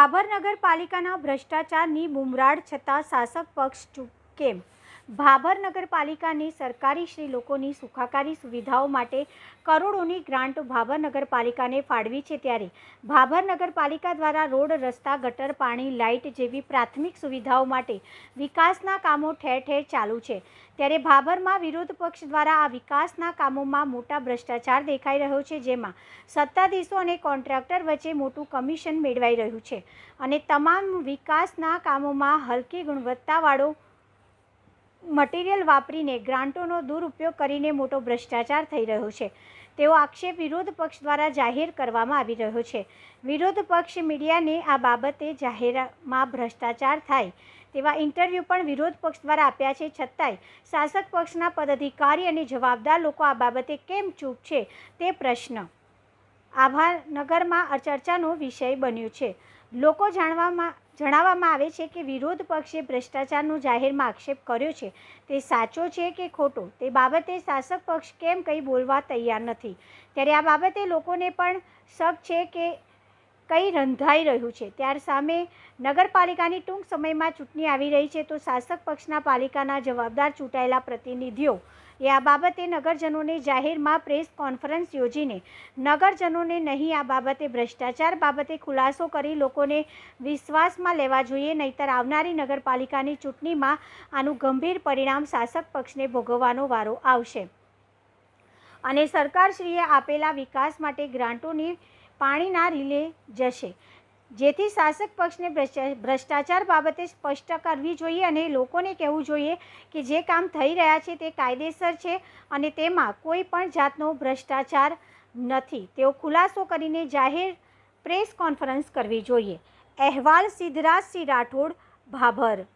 ભાભર નગરપાલિકાના ભ્રષ્ટાચારની બુમરાડ છતાં શાસક પક્ષ ચૂપ કેમ? ભાભર નગરપાલિકાની સરકારી શ્રી લોકોની સુખાકારી સુવિધાઓ માટે કરોડોની ગ્રાન્ટ ભાભર નગરપાલિકાને ફાળવી છે ત્યારે ભાભર નગરપાલિકા દ્વારા રોડ, રસ્તા, ગટર, પાણી, લાઇટ જેવી પ્રાથમિક સુવિધાઓ માટે વિકાસના કામો ઠેર ઠેર ચાલુ છે. ત્યારે ભાભરમાં વિરોધ પક્ષ દ્વારા આ વિકાસના કામોમાં મોટા ભ્રષ્ટાચાર દેખાઈ રહ્યો છે, જેમાં સત્તાધીશો અને કોન્ટ્રાક્ટર વચ્ચે મોટું કમિશન મેળવાઈ રહ્યું છે. અને તમામ વિકાસના કામોમાં હલકી ગુણવત્તાવાળો મટીરિયલ વાપરીને ગ્રાન્ટોનો દુરુપયોગ કરીને મોટો ભ્રષ્ટાચાર થઈ રહ્યો છે. તેવો આક્ષેપ વિરોધ પક્ષ દ્વારા જાહેર કરવામાં આવી રહ્યો છે. વિરોધ પક્ષ મીડિયાને આ બાબતે જાહેરમાં ભ્રષ્ટાચાર થાય તેવા ઇન્ટરવ્યૂ પણ વિરોધ પક્ષ દ્વારા આપ્યા છે. છતાંય શાસક પક્ષના પદાધિકારી અને જવાબદાર લોકો આ બાબતે કેમ ચૂપ છે તે પ્રશ્ન. આભારનગરમાં ચર્ચાનો વિષય બન્યો છે. લોકો જાણવામાં જણાવવામાં આવે છે કે વિરોધ પક્ષે ભ્રષ્ટાચારનો જાહેરમાં આક્ષેપ કર્યો છે. તે સાચો છે કે ખોટો? તે બાબતે શાસક પક્ષ કેમ કંઈ બોલવા તૈયાર નથી? ત્યારે આ બાબતે લોકોને પણ શક છે કે કંઈ રંધાઈ રહ્યું છે? ત્યાર સામે નગરપાલિકાની ટૂંક સમયમાં ચૂંટણી આવી રહી છે તો શાસક પક્ષના પાલિકાના જવાબદાર ચૂંટાયેલા પ્રતિનિધિઓ, એ આ બાબતે નગરજનોને જાહેરમાં પ્રેસ કોન્ફરન્સ યોજીને, નગરજનોને નહીં, આ બાબતે ભ્રષ્ટાચાર બાબતે ખુલાસો કરી લોકોને વિશ્વાસમાં લેવા જોઈએ, નહીતર આવનારી નગરપાલિકાની ચૂંટણીમાં આનું ગંભીર પરિણામ શાસક પક્ષને ભોગવવાનો વારો આવશે. અને સરકારશ્રીએ આપેલા વિકાસ માટે ગ્રાન્ટોની પાણીના રીલે જશે. જેથી શાસક પક્ષને ભ્રષ્ટાચાર બાબતે સ્પષ્ટ કરવી જોઈએ અને લોકોને કહેવું જોઈએ કે જે કામ થઈ રહ્યા છે તે કાયદેસર છે અને તેમાં કોઈ પણ જાતનો ભ્રષ્ટાચાર નથી. તેઓ ખુલાસો કરીને જાહેર પ્રેસ કોન્ફરન્સ કરવી જોઈએ. અહેવાલ સિદ્ધરાજસિંહ રાઠોડ, ભાભર.